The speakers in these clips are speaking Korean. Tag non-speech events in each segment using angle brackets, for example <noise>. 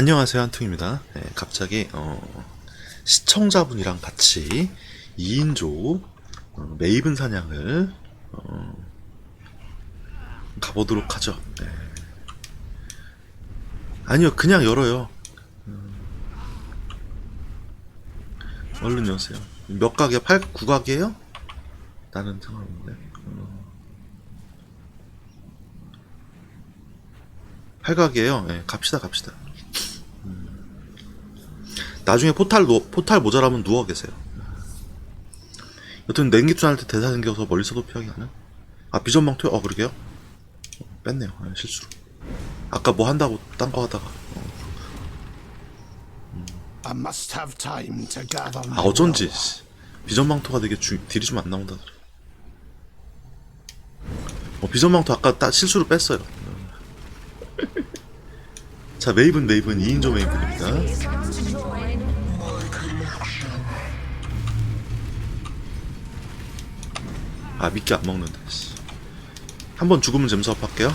안녕하세요 한퉁입니다. 네, 갑자기 어, 시청자분이랑 같이 2인조 어, 메이븐 사냥을 어, 가보도록 하죠. 네. 아니요 그냥 열어요. 음. 얼른 여세요. 몇 각이야? 8, 9각이에요? 나는 상관없는데. 어. 8각이에요. 네, 갑시다 갑시다. 나중에 포탈 누, 포탈 모자라면 누워 계세요. 여튼 냉기투한테 대사 생겨서 멀리서도 피하기 하는. 아 비전망토? 어 그러게요. 어, 뺐네요. 아, 실수로. 아까 뭐 한다고 딴 거 하다가. I must have time to gather my 아 어쩐지 씨. 비전망토가 되게 주, 딜이 좀 안 나온다. 어 비전망토 아까 딱 실수로 뺐어요. 자 메이븐 메이븐 2인조 메이븐 아 미끼 안 먹는다. 씨. 한번 죽으면 잼수업 할게요.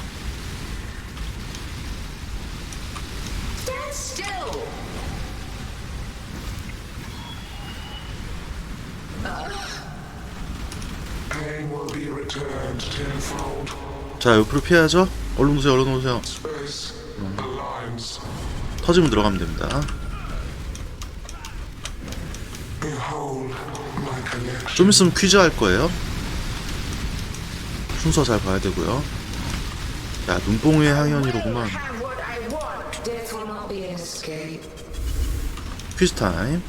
자 옆으로 피해야죠. 얼른 오세요 얼른 오세요. Aligns. 터지면 들어가면 됩니다. 좀 있으면 퀴즈 할 거예요. 순서 잘 봐야 되고요. 야, 눈뽕의 escape. 퀴즈 타임.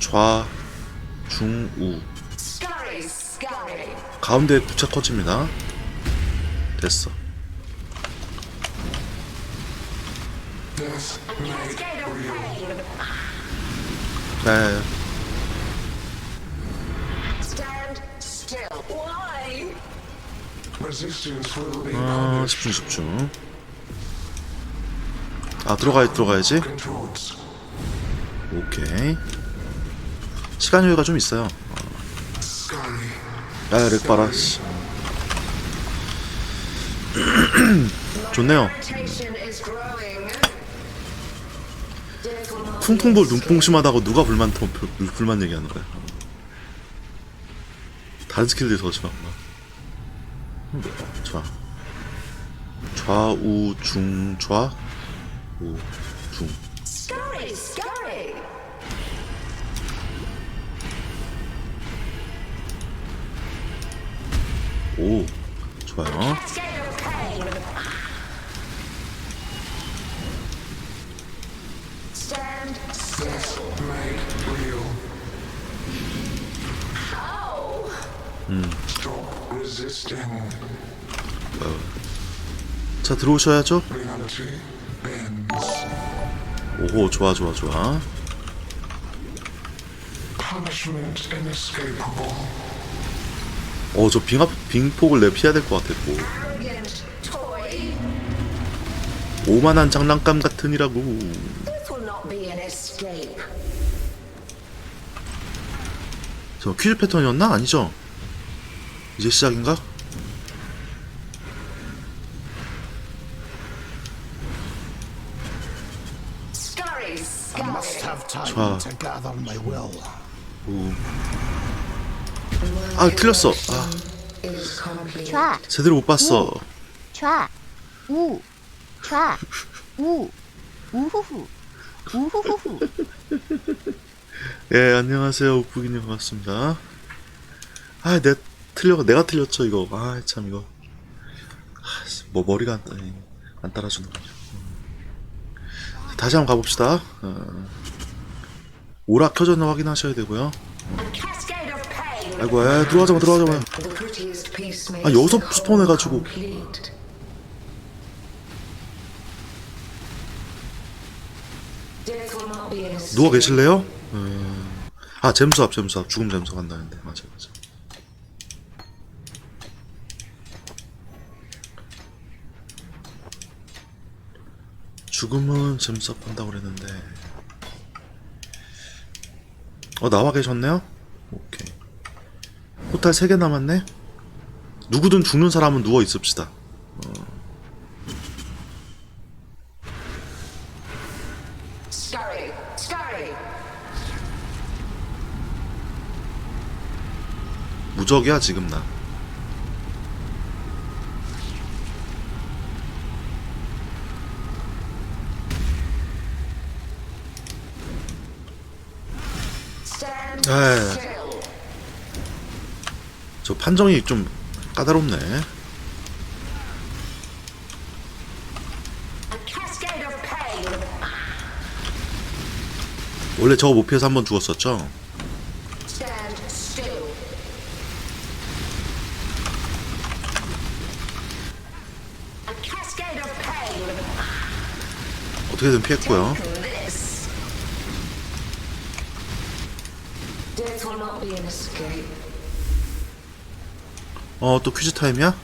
좌, 중, 우. 가운데 구차 터집니다. 됐어. Cascade 아, 집중, 집중. 아, 들어가야, 들어가야지. 오케이. 시간 여유가 좀 있어요. Scurry. 야, 렉 봐라, 씨. <clears throat> 좋네요. Rotation is growing. Death will not be 퉁퉁볼 an 눈뽕 심하다고 누가 불만 불만 얘기하는 거야? 다른 스킬들이 더 심하구나. 음, 좌, 좌우 중 좌, 우 중. Scurry, scurry. 오, 좋아요. Cascade 자 들어오셔야죠. 오호, 좋아, 좋아, 좋아. Punishment inescapable. 어, 저 빙하 빙폭을 내 피해야 될 것 같았고. 오만한 장난감 같으니라고. 저 퀴즈 패턴이었나? 아니죠? 이제 시작인가? 좋아. 오. 아, 틀렸어. 아. 좌, 제대로 못 봤어. 좌, 우, 좌, 우, 우후후, 우후후후. <laughs> 예, 안녕하세요. 옥부기님 반갑습니다. 아, 내 틀려, 내가 틀렸죠, 이거. 아, 참, 이거. 아, 씨, 뭐, 머리가 안, 따- 안 따라주는 거죠. 음. 다시 한번 가봅시다. 어. 오락 켜졌나 확인하셔야 되고요. 아이고, 에, 들어가자마, 들어가자마. 아, be an escape. 누워 계실래요? 음. 아, 잼수합, 잼수합. 죽음 잼수 간다는데. 맞아, 맞아. 죽음은 짐싸 판다고 그랬는데. 어 나와 계셨네요? 오케이. 포탈 3개 남았네? 누구든 죽는 사람은 누워 있읍시다. 무적이야 지금 나. 아. 저 판정이 좀 까다롭네. 원래 저거 못 피해서 한 번 죽었었죠. 어떻게든 피했고요 어 또 퀴즈 타임이야?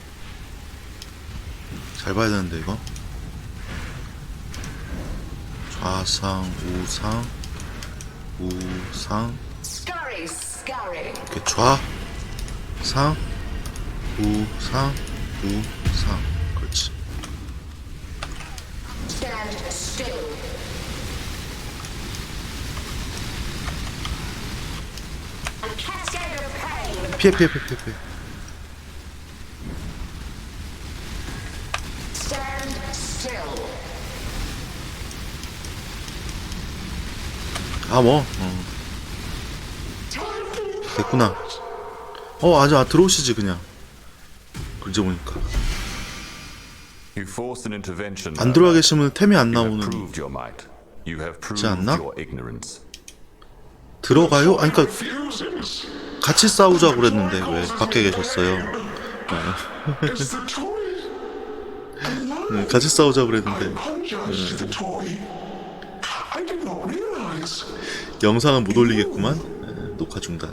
잘 봐야 되는데 이거. 좌상 우상 우상. 이렇게 좌 상 우상 우상. 그렇지 피해 피해 피해 피해, still. 아뭐 어. 됐구나 어 아주 아 들어오시지 그냥 글자 보니까. 안 들어와 계시면 템이 안 나오는 proved 않나? 들어가요? 아니 그니까. 같이 싸우자고 그랬는데 왜 밖에 계셨어요? 네, 같이 싸우자고 그랬는데 realize 영상은 못 올리겠구만 네, 녹화 중단